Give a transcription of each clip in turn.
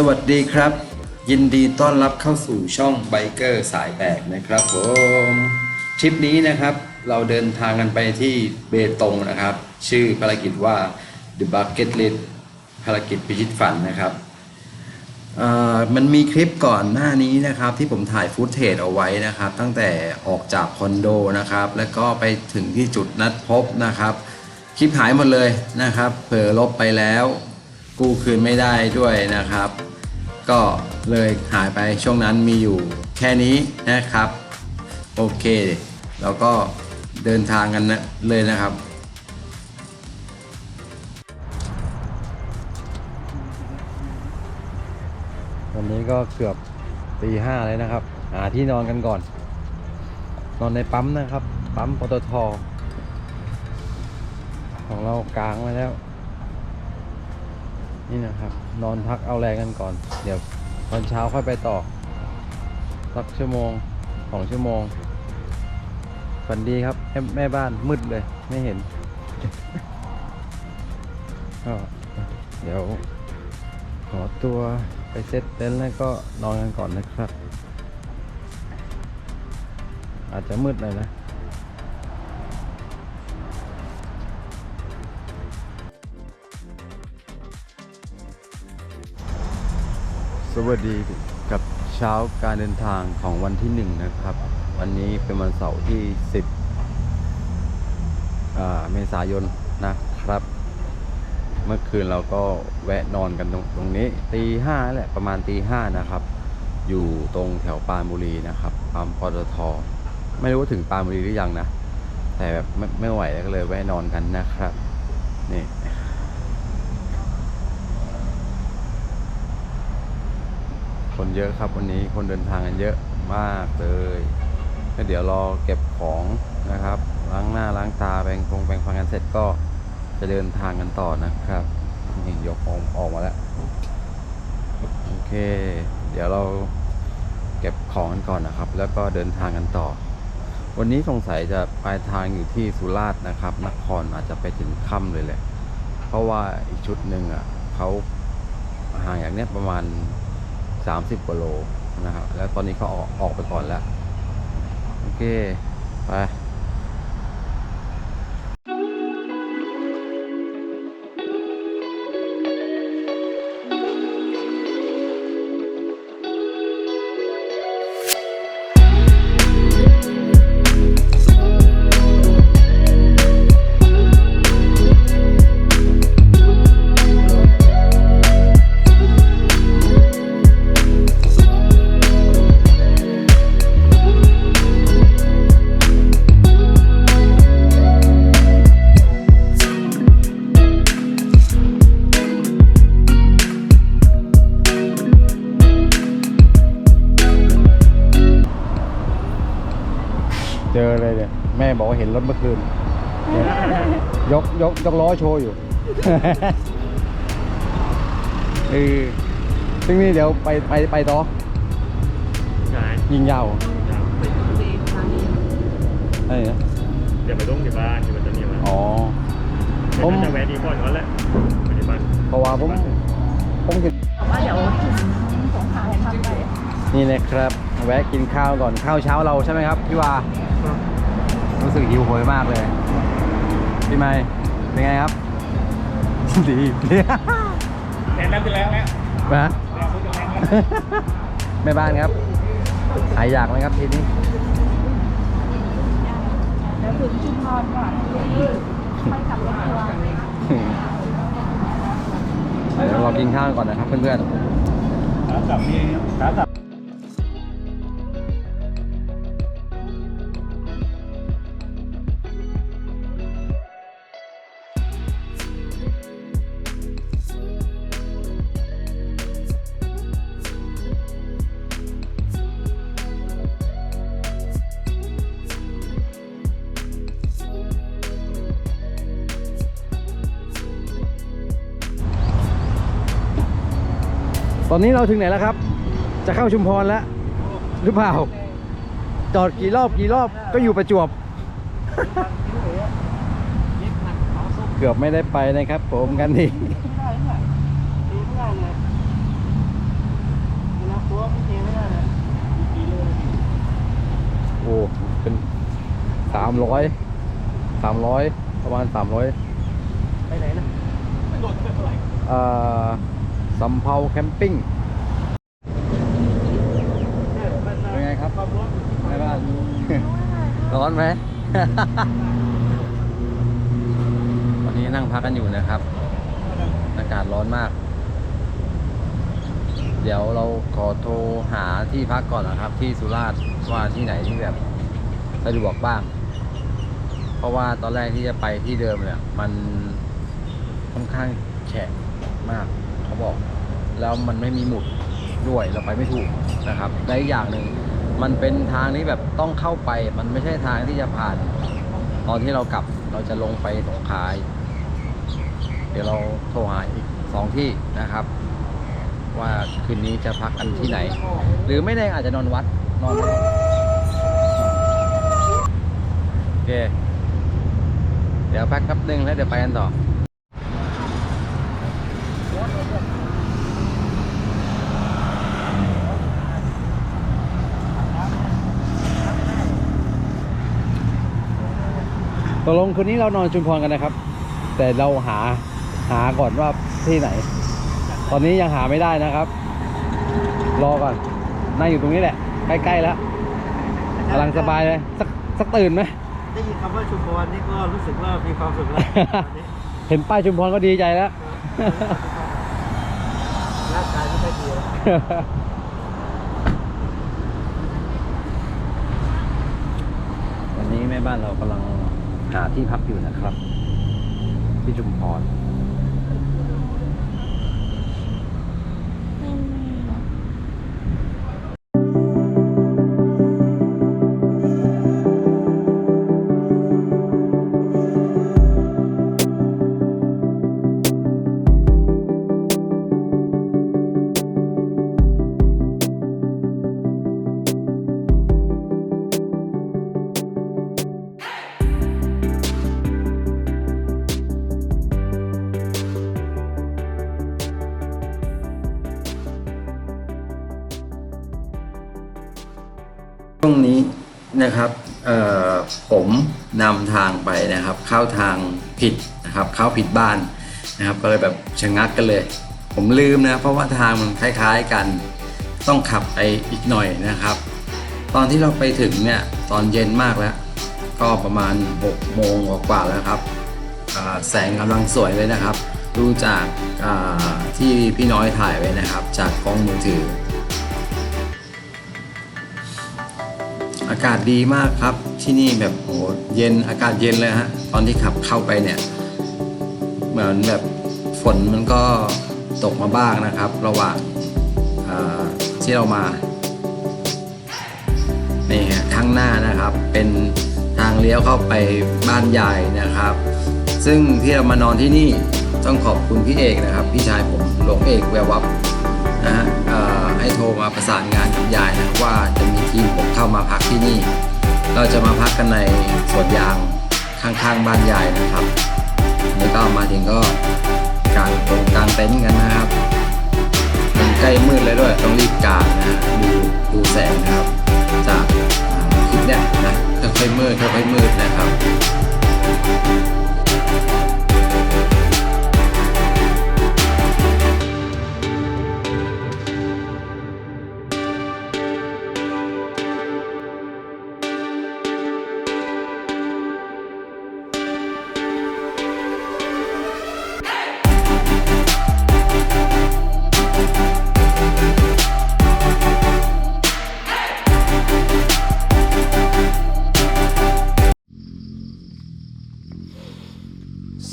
สวัสดีครับ ยินดีต้อนรับเข้าสู่ช่องไบเกอร์สายแบกนะครับผมทริปนี้นะครับเราเดินทางกันไปที่เบตงนะครับ ชื่อภารกิจว่า The Bucket List ภารกิจพิชิตฝันนะครับมันมีคลิปก่อนหน้านี้นะครับ ที่ผมถ่ายฟุตเทจเอาไว้นะครับ ตั้งแต่ออกจากคอนโดนะครับ แล้วก็ไปถึงที่จุดนัดพบนะครับ คลิปหายหมดเลยนะครับ เผลอลบไปแล้ว กู้คืนไม่ได้ด้วยนะครับ ก็เลยหายไปช่วงนั้นมีอยู่แค่นี้นะครับ โอเคแล้วก็เดินทางกันนะเลยนะครับวันนี้ก็เกือบตีห้าเลยนะครับ หาที่นอนกันก่อน นอนในปั๊มนะครับ ปั๊มปตทของเรากลางไว้แล้ว นี่นะครับ นอนพักเอาแรงกันก่อน เดี๋ยวตอนเช้าค่อยไปต่อ สักชั่วโมงสองชั่วโมงฝันดีครับแม่แม่บ้านมืดเลยไม่เห็นก็เดี๋ยวขอตัวไปเซ็ตเต็นท์แล้วก็นอนกันก่อนนะครับ อาจจะมืดหน่อยนะ สวัสดีกับเช้าการเดินทางของวันที่หนึ่งนะครับ วันนี้เป็นวันเสาร์ที่ 10 เมษายนนะครับ เมื่อคืนเราก็แวะนอนกันตรงตรงนี้ตีห้าแหละประมาณตีห้านะครับ อยู่ตรงแถวปานบุรีนะครับปั๊มปตทไม่รู้ว่าถึงปานบุรีหรือยังนะ แต่แบบไม่ไม่ไหวแล้วก็เลยแวะนอนกันนะครับนี่ คนเยอะครับวันนี้คนเดินทางกันเยอะมากเลยก็เดี๋ยวรอเก็บของนะครับล้างหน้าล้างตาแปรงฟงแปรงฟันกันเสร็จก็จะเดินทางกันต่อนะครับนี่ยกออกออกมาแล้วโอเค เดี๋ยวเราเก็บของกันก่อนนะครับ แล้วก็เดินทางกันต่อ วันนี้สงสัยจะปลายทางอยู่ที่สุราษฎร์นะครับนครอาจจะไปถึงค่ำเลยแหละ เพราะว่าอีกชุดหนึ่งอะเขาห่างจากเนี้ยประมาณ 30กว่าโลนะครับแล้วตอนนี้เขาออกออกไปก่อนแล้ว โอเค ไป นรถเมื่อคืนเนี่ยยกยกยกล้อโชว์อยู่ เออซึ่งนี่เดี๋ยวไปไปไปต่อ ใช่ยิงยาวอะไรนะเดี๋ยวไปต้องที่บ้านที่มันจะมีมาอ๋อเดี๋ยวจะแวะดีก่อนก่อนแหละไปที่บ้านเพราะว่าผมผมเห็นว่าเดี๋ยวสงขลาให้ทำไปนี่นะครับ แวะกินข้าวก่อนข้าวเช้าเราใช่ไหมครับพี่วา รู้สึกหิวโหยมากเลยพี่ไม่เป็นไงครับ ดีแนะนำไปแล้วแม่มาแม่บ้านครับ หายอยากไหมครับทีนี้เดี๋ยวถึงชุมพรก่อนค่อยขับรถทัวร์เดี๋ยวเรากินข้าวก่อนนะครับเพื่อนขากลับนี่ขากลับ ตอนนี้เราถึงไหนแล้วครับ จะเข้าชุมพรแล้ว หรือเปล่า จอดกี่รอบกี่รอบก็อยู่ประจวบ เกือบไม่ได้ไปนะครับ ผมกันนี่โอ้เป็นสามร้อยสามร้อยประมาณสามร้อยไปไหนนะไม่โดนเท่าไหร่อ่า สำเภาแคมปิ้งเป็นไงครับความร้อนแม่บ้านร้อนไหม วันนี้นั่งพักกันอยู่นะครับ อากาศร้อนมาก เดี๋ยวเราขอโทรหาที่พักก่อนนะครับ ที่สุราษฎร์ว่าที่ไหนที่แบบสะดวกบ้าง เพราะว่าตอนแรกที่จะไปที่เดิมเนี่ย มันค่อนข้างแฉะมาก เขาบอก แล้วมันไม่มีหมุดด้วยเราไปไม่ถูกนะครับและอีกอย่างหนึ่งมันเป็นทางที่แบบต้องเข้าไป มันไม่ใช่ทางที่จะผ่าน ตอนที่เรากลับเราจะลงไปสงขลาเดี๋ยวเราโทรหาอีกสองที่นะครับ ว่าคืนนี้จะพักกันที่ไหน หรือไม่แน่อาจจะนอนวัดนอนโอเค เดี๋ยวพักแป๊บนึงแล้วเดี๋ยวไปกันต่อ ตกลงคืนนี้เรานอนชุมพรกันนะครับ แต่เราหาหาก่อนว่าที่ไหน ตอนนี้ยังหาไม่ได้นะครับ รอก่อนนั่งอยู่ตรงนี้แหละ ใกล้ๆแล้วกำลังสบายเลยสักสักตื่นไหมได้ยินคำว่าชุมพรนี่ก็รู้สึกว่ามีความสุขแล้วตอนนี้เห็นป้ายชุมพรก็ดีใจแล้วร่างกายไม่ค่อยดีแล้ววันนี้แม่บ้านเรากำลัง หาที่พักอยู่นะครับ ที่ชุมพร ผมนำทางไปนะครับ เข้าทางผิดนะครับเข้าผิดบ้านนะครับ ก็เลยแบบชะงักกันเลย ผมลืมนะเพราะว่าทางมันคล้ายๆกัน ต้องขับไปอีกหน่อยนะครับ ตอนที่เราไปถึงเนี่ยตอนเย็นมากแล้ว ก็ประมาณ6โมงกว่าแล้วครับแสงกำลังสวยเลยนะครับ ดูจากที่พี่น้อยถ่ายไว้นะครับ จากกล้องมือถือากาศดีมากครับ ที่นี่แบบโหเย็นอากาศเย็นเลยฮะตอนที่ขับเข้าไปเนี่ย เหมือนแบบฝนมันก็ตกมาบ้างนะครับ ระหว่างาที่เรามานี่ฮะข้างหน้านะครับ เป็นทางเลี้ยวเข้าไปบ้านใหญ่นะครับ ซึ่งที่เรามานอนที่นี่ต้องขอบคุณพี่เอกนะครับ พี่ชายผมหลวงเอกแวววับนะฮะ ให้โทรมาประสานงานกับยายนะว่าจะมีทีมผมเข้ามาพักที่นี่ เราจะมาพักกันในสวนยางข้างๆบ้านยายนะครับนี่ก็มาถึงก็กางตรงกางเต็นท์กันนะครับมันใกล้มืดเลยด้วยต้องรีบกางนะฮะดูดูแสงนะครับ จากคลิปเนี่ยนะค่อยๆมืดค่อยๆมืดนะครับ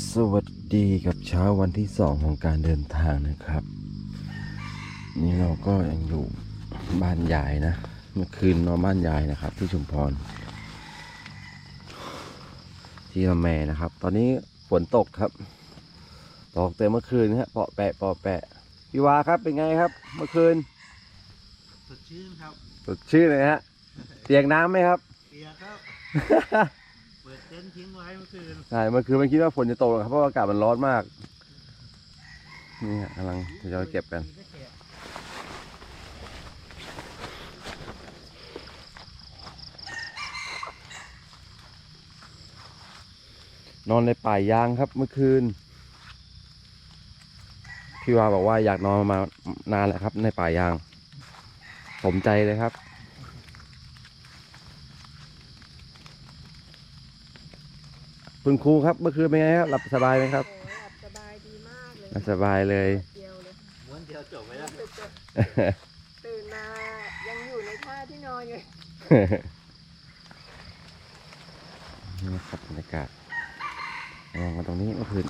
สวัสดีกับเช้าวันที่สองของการเดินทางนะครับ นี่เราก็ยังอยู่บ้านยายนะเมื่อคืนนอนบ้านยายนะครับ ที่ชุมพร ที่ละแมนะครับ ตอนนี้ฝนตกครับ ตกแต่เมื่อคืนนะฮะเปาะแปะเปาะแปะพี่วาครับเป็นไงครับ เมื่อคืนสดชื่นครับสดชื่นเลยฮะเตียงน้ำไหมครับเปียกครับ เปิดเต็นท์ทิ้งไว้เมื่อคืนใช่เมื่อคืนมันคิดว่าฝนจะตกนะครับเพราะอากาศมันร้อนมาก นี่ฮะกำลังทยอยเก็บกัน นอนในป่ายางครับเมื่อคืน พี่วาบอกว่าอยากนอนมานานแล้วครับ ในป่ายางผมใจเลยครับ คุณครูครับเมื่อคืนเป็นไงครับหลับสบายไหมครับโอ้ยหลับสบายดีมากเลยหลับสบายเลยเดียวเลยม้วนเดียวจบไปแล้วตื่นมายังอยู่ในท่าที่นอนอยู่นี่นะครับบรรยากาศมองมาตรงนี้เมื่อคืน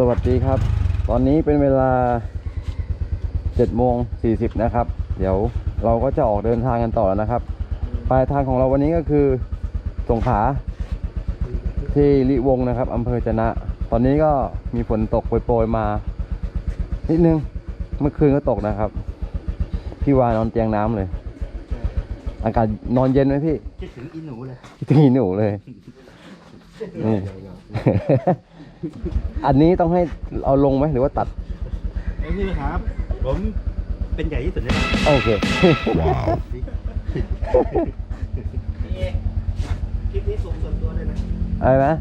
สวัสดีครับ ตอนนี้เป็นเวลา7โมง40 นะครับ เดี๋ยวเราก็จะออกเดินทางกันต่อแล้วนะครับ ปลายทางของเราวันนี้ก็คือสงขลาที่ลิวงนะครับอำเภอจะนะ ตอนนี้ก็มีฝนตกโปรยๆมา นิดนึง เมื่อคืนก็ตกนะครับ พี่วานอนเตียงน้ำเลย อากาศนอนเย็นไหมพี่ คิดถึงอีหนูเลยคิดถึงอีหนูเลยนี่ อันนี้ต้องให้เอาลงไหมหรือว่าตัด ไอ้นี่ครับ ผมเป็นใหญ่ที่สุดเลยนะโอเคนี่คลิปนี้ส่งส่วนตัวเลยนะอะไรนะ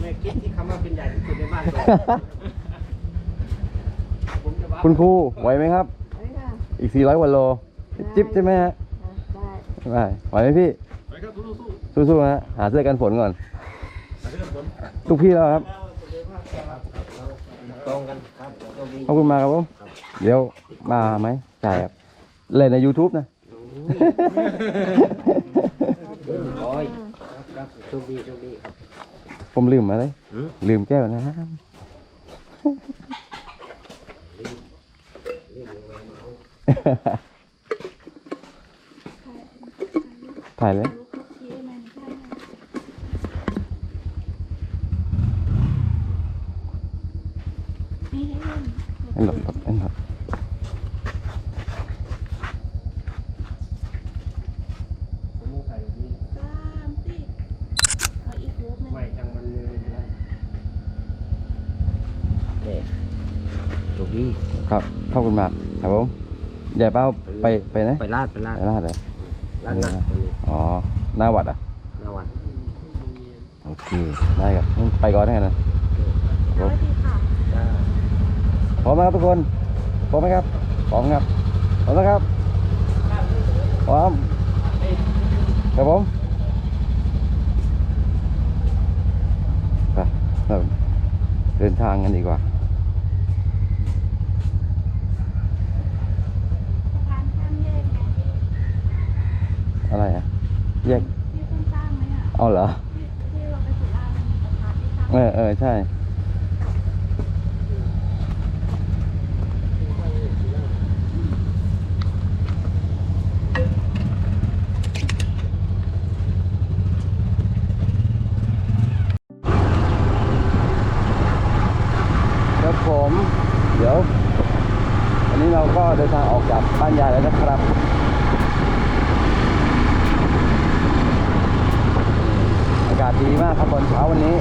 แม่คิดที่คำว่าเป็นใหญ่ที่สุดในบ้านเลยผมจะว่าคุณครูไหวไหมครับนี่ค่ะอีก 400กว่าโล จิ๊บใช่ไหมฮะได้ไหวไหวไหมพี่ไปครับสู้สู้ๆฮะหาเสื้อกันฝนก่อนๆมาเรื่องผมทุกพี่แล้วครับ ตรงกันครับตรงนี้ขอบคุณมากครับผมเดี๋ยวมาไหมใช่ครับเล่นใน YouTube นะ โอ้ยครับครับโชคดีโชคดีครับ ผมลืมอะไรหือ ลืมแก้วนะถ่ายเลย ลูกคุกกี้มันใช่ไม่ได้เล่น อันหลบหลบอันหลบ ผมมุ่งใส่แบบนี้ ตามสิเอาอีกรูปหนึง ไม่จังมันเลยนะเด็ก โชคดีครับขอบคุณมากครับผมใหญ่เป้าไปไปไหนไปลาดไปลาดไปลาดเลยลาดนะตรงนี้อ๋อหน้าวัดอะหน้าวันโอเคได้ครับงั้นไปก่อนได้ไงนะสวัสดีค่ะจ้าพร้อมไหมครับทุกคนพร้อมไหมครับพร้อมครับพร้อมนะครับพร้อมครับผมไปเราเดินทางกันดีกว่า สะพานข้ามแยกไง อะไรอะ แยกที่เพิ่งสร้างไหมอะเอาเหรอ ที่ที่เราไปสุราษฎร์มันมีสะพานที่สร้าง เออเออใช่ ครับผม เดี๋ยว วันนี้เราก็เดินทางออกจากบ้านยายแล้วนะครับ อากาศ ดีมากครับตอนเช้าวันนี้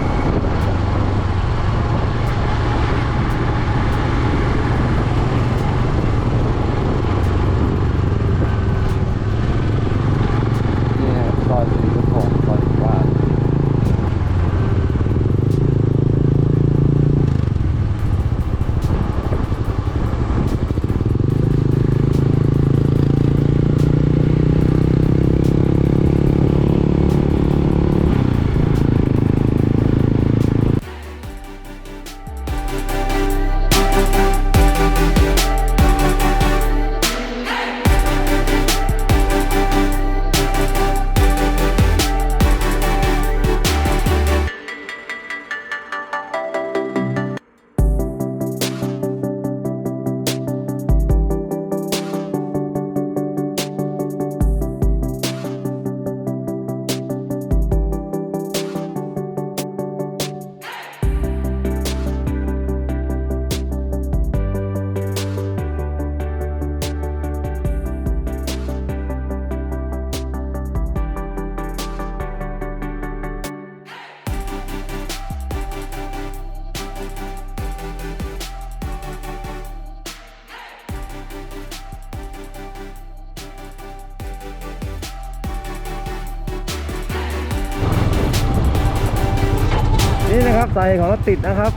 สาเหตุของรถติดนะครับ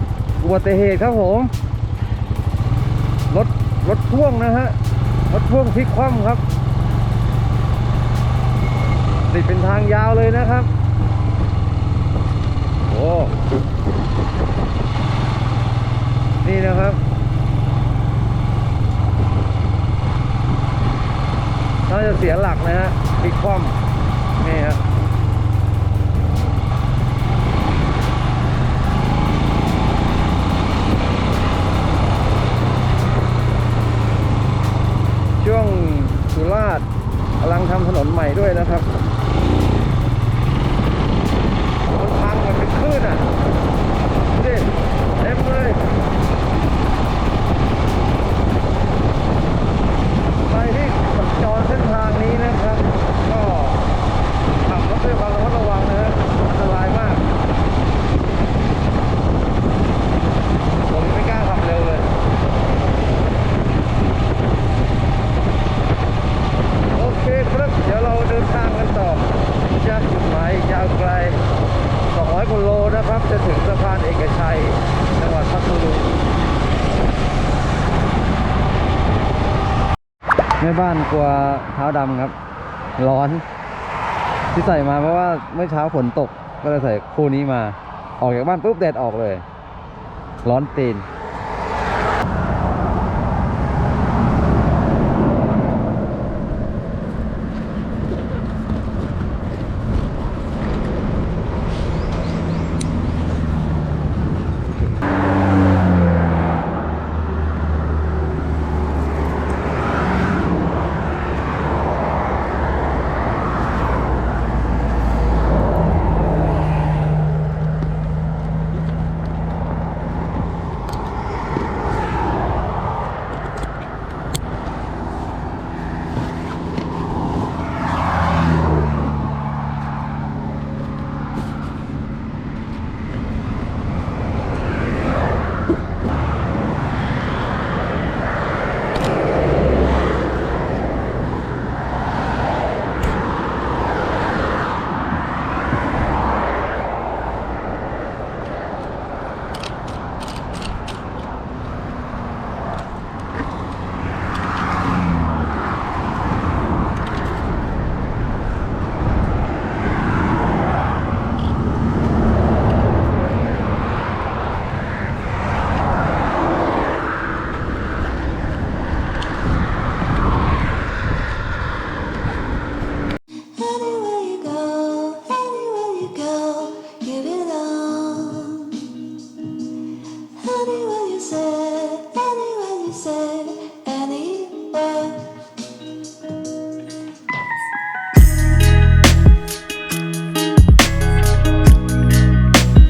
อุบัติเหตุครับผม รถรถพ่วงนะฮะ รถพ่วงพลิกคว่ำครับ ติดเป็นทางยาวเลยนะครับ โอ้นี่นะครับน่าจะเสียหลักนะฮะพลิกคว่ำนี่ฮะช่วงสุราษฎร์กำลังทำถนนใหม่ด้วยนะครับมันพังมันเป็นคลื่นอะดูดิเต็มเลยใครที่สัญจรเส้นทางนี้นะครับ ก็ขับรถด้วยความระมัดระวังนะฮะอันตรายมาก ผมไม่กล้าขับเร็วเลย โอเคครับ เดี๋ยวเราเดินทางกันต่อจากจุดหมายยาวไกล 200กิโลนะครับ จะถึงสะพานเอกชัย จังหวัดพัทลุงแม่บ้านกลัวเท้าดำครับ ร้อน ที่ใส่มาเพราะว่าเมื่อเช้าฝนตกก็เลยใส่คู่นี้มา ออกจากบ้านปุ๊บแดดออกเลย ร้อนตีน